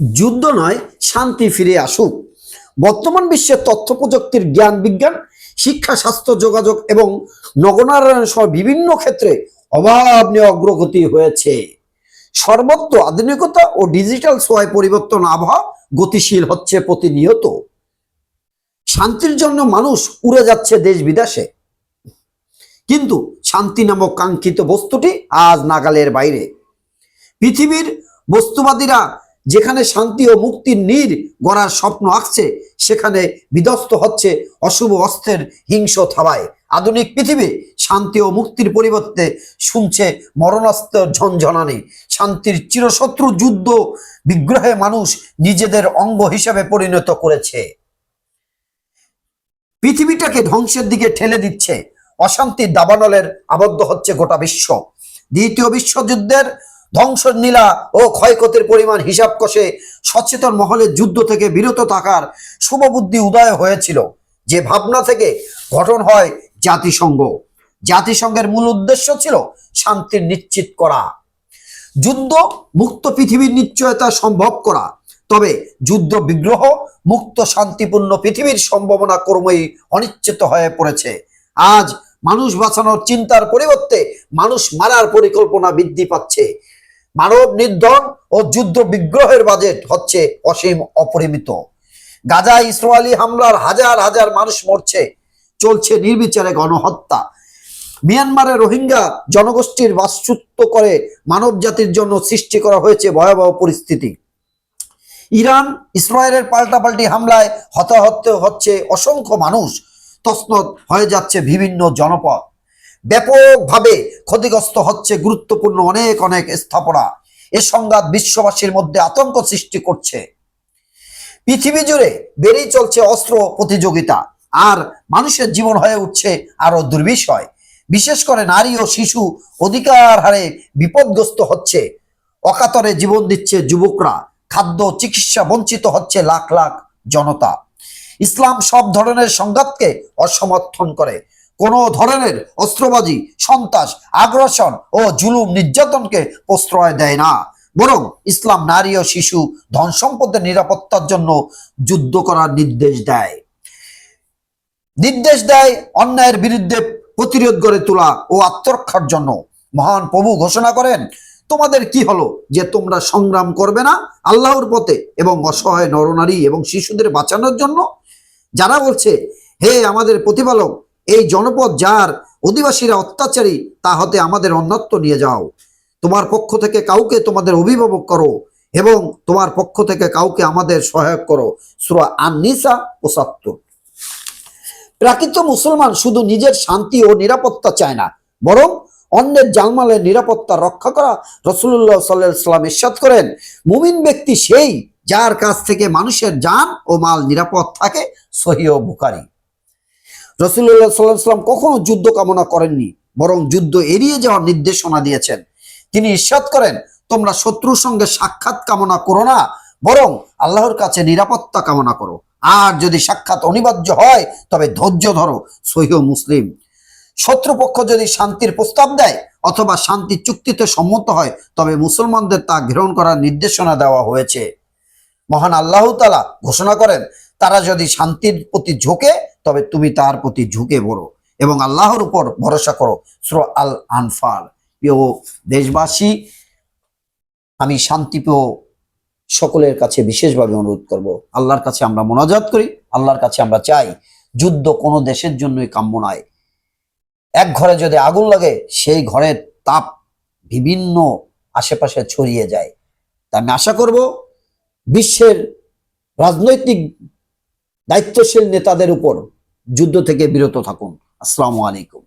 যুদ্ধ নয়, শান্তি ফিরে আসুক। বর্তমান বিশ্বের তথ্য প্রযুক্তির জ্ঞান বিজ্ঞান, শিক্ষা, স্বাস্থ্য, যোগাযোগ এবং নগরায়ণ সহ বিভিন্ন ক্ষেত্রে অভাবনীয় অগ্রগতি হয়েছে। সর্বত্র আধুনিকতা ও ডিজিটাল সোয়ায় পরিবর্তন আবহাওয়া গতিশীল হচ্ছে প্রতিনিয়ত। শান্তির জন্য মানুষ উড়ে যাচ্ছে দেশ বিদেশে। কিন্তু শান্তি নামক কাঙ্ক্ষিত বস্তুটি আজ নাগালের বাইরে। পৃথিবীর বস্তুবাদীরা যেখানে শান্তি ও মুক্তির নীর গড়ার স্বপ্ন আঁকছে, সেখানে বিধ্বস্ত হচ্ছে অশুভ অস্ত্রের হিংস থাবায়। আধুনিক পৃথিবী শান্তি ও মুক্তির পরিবর্তে শুনছে মরণাস্ত্র ঝনঝনানি। শান্তির চিরশত্রু যুদ্ধ বিগ্রহে মানুষ নিজেদের অঙ্গ হিসেবে পরিণত করেছে। পৃথিবীটাকে ধ্বংসের দিকে ঠেলে দিচ্ছে। অশান্তির দাবানলের আবদ্ধ হচ্ছে গোটা বিশ্ব। দ্বিতীয় বিশ্বযুদ্ধের ধ্বংস নীলা ও ক্ষয়ক্ষতির পরিমাণ হিসাব কষে সচেতন মহলের যুদ্ধ থেকে বিরত থাকার শুভবুদ্ধি উদয় হয়েছিল। যে ভাবনা থেকে গঠন হয় জাতিসংঘ। জাতিসংঘের মূল উদ্দেশ্য ছিল শান্তি নিশ্চিত করা। যুদ্ধ মুক্ত পৃথিবীর নিশ্চয়তা সম্ভব করা। তবে যুদ্ধ বিগ্রহ মুক্ত শান্তিপূর্ণ পৃথিবীর সম্ভাবনা ক্রমেই অনিশ্চিত হয়ে পড়েছে। আজ মানুষ বাঁচানোর চিন্তার পরিবর্তে মানুষ মারার পরিকল্পনা বৃদ্ধি পাচ্ছে। মানব নির্ধন ও যুদ্ধ বিগ্রহের বাজেট হচ্ছে অসীম অপরিমিত। গাজা ইসরায়েলি হামলার হাজার হাজার মানুষ মরছে, চলছে নির্বিচারে গণহত্যা। মিয়ানমারে রোহিঙ্গা জনগোষ্ঠীর বাস্তুত্ব করে মানব জাতির জন্য সৃষ্টি করা হয়েছে ভয়াবহ পরিস্থিতি। ইরান ইসরায়েলের পাল্টাপাল্টি হামলায় হতাহত হচ্ছে অসংখ্য মানুষ। তসনত হয়ে যাচ্ছে বিভিন্ন জনপদ। ব্যাপকভাবে ক্ষতিগ্রস্ত হচ্ছে গুরুত্বপূর্ণ অনেক অনেক স্থাপনা। এ সংঘাত বিশ্ববাসীর মধ্যে আতঙ্ক সৃষ্টি করছে। পৃথিবী জুড়ে বেড়েই চলছে অস্ত্র প্রতিযোগিতা, আর মানুষের জীবন হয়ে উঠছে আরও দুর্বিষয়। বিশেষ করে নারী ও শিশু অধিকার হারে বিপদগ্রস্ত হচ্ছে। অকাতরে জীবন দিচ্ছে যুবকরা, খাদ্য চিকিৎসা বঞ্চিত হচ্ছে লাখ লাখ জনতা। ইসলাম সব ধরনের সংঘাতকে অসমর্থন করে। কোনো ধরনের অস্ত্রবাজি, সন্ত্রাস, আগ্রাসন ও জুলুম নির্যাতনকে প্রশ্রয় দেয় না। বরং ইসলাম নারী ও শিশু ধন সম্পদের নিরাপত্তার জন্য যুদ্ধ করার নির্দেশ দেয়। নির্দেশ দেয় অন্যায়ের বিরুদ্ধে প্রতিরোধ গড়ে তোলা ও আত্মরক্ষার জন্য। মহান প্রভু ঘোষণা করেন, তোমাদের কি হলো যে তোমরা সংগ্রাম করবে না আল্লাহর পথে এবং অসহায় নরনারী এবং শিশুদের বাঁচানোর জন্য? যারা বলছে, হে আমাদের প্রতিপালক এই জনপদ যার, অধিবাসীরা অত্যাচারী, তা হতে আমাদের অন্যত্ব নিয়ে যাও। তোমার পক্ষ থেকে কাউকে তোমাদের অভিভাবক করো এবং তোমার পক্ষ থেকে কাউকে আমাদের সহায়ক করো। সুরা আননিসা পঁচাত্তর প্রাকৃত মুসলমান শুধু নিজের শান্তি ও নিরাপত্তা চায় না, বরং অন্যের জালমালের নিরাপত্তা রক্ষা করা রসুল্লাহ সাল্লাহ সাল্লাম ইস্বাদ করেন, মুমিন ব্যক্তি সেই যার কাছ থেকে মানুষের যান ও মাল নিরাপদ থাকে সহিও বুকারি রসুল্লাহ সাল্লাহ সাল্লাম কখনো যুদ্ধ কামনা করেননি, বরং যুদ্ধ এড়িয়ে যাওয়ার নির্দেশনা দিয়েছেন। তিনি ইস্বাদ করেন, তোমরা শত্রুর সঙ্গে সাক্ষাৎ কামনা করো না, বরং আল্লাহর কাছে নিরাপত্তা কামনা করো। আর যদি সাক্ষাৎ অনিবার্য হয়, তবে ধৈর্য ধরো, সহিহ মুসলিম। শত্রুপক্ষ যদি শান্তির প্রস্তাব দেয়, অথবা শান্তি চুক্তিতে সম্মত হয়, তবে মুসলমানদের তা গ্রহণ করার নির্দেশনা দেওয়া হয়েছে। মহান আল্লাহ তালা ঘোষণা করেন তারা যদি শান্তির প্রতি ঝোঁকে, তবে তুমি তার প্রতি ঝুঁকে পড়ো এবং আল্লাহর উপর ভরসা করো। সুর আল আনফাল প্রিয় দেশবাসী, আমি শান্তিপ্রিয় সকলের কাছে বিশেষভাবে অনুরোধ করব। আল্লাহর কাছে আমরা মোনাজাত করি, আল্লাহর কাছে আমরা চাই, যুদ্ধ কোনো দেশের জন্যই কাম্য নয়। এক ঘরে যদি আগুন লাগে, সেই ঘরের তাপ বিভিন্ন আশেপাশে ছড়িয়ে যায়। তা আমি আশা করব, বিশ্বের রাজনৈতিক দায়িত্বশীল নেতাদের উপর যুদ্ধ থেকে বিরত থাকুন। আসসালামু আলাইকুম।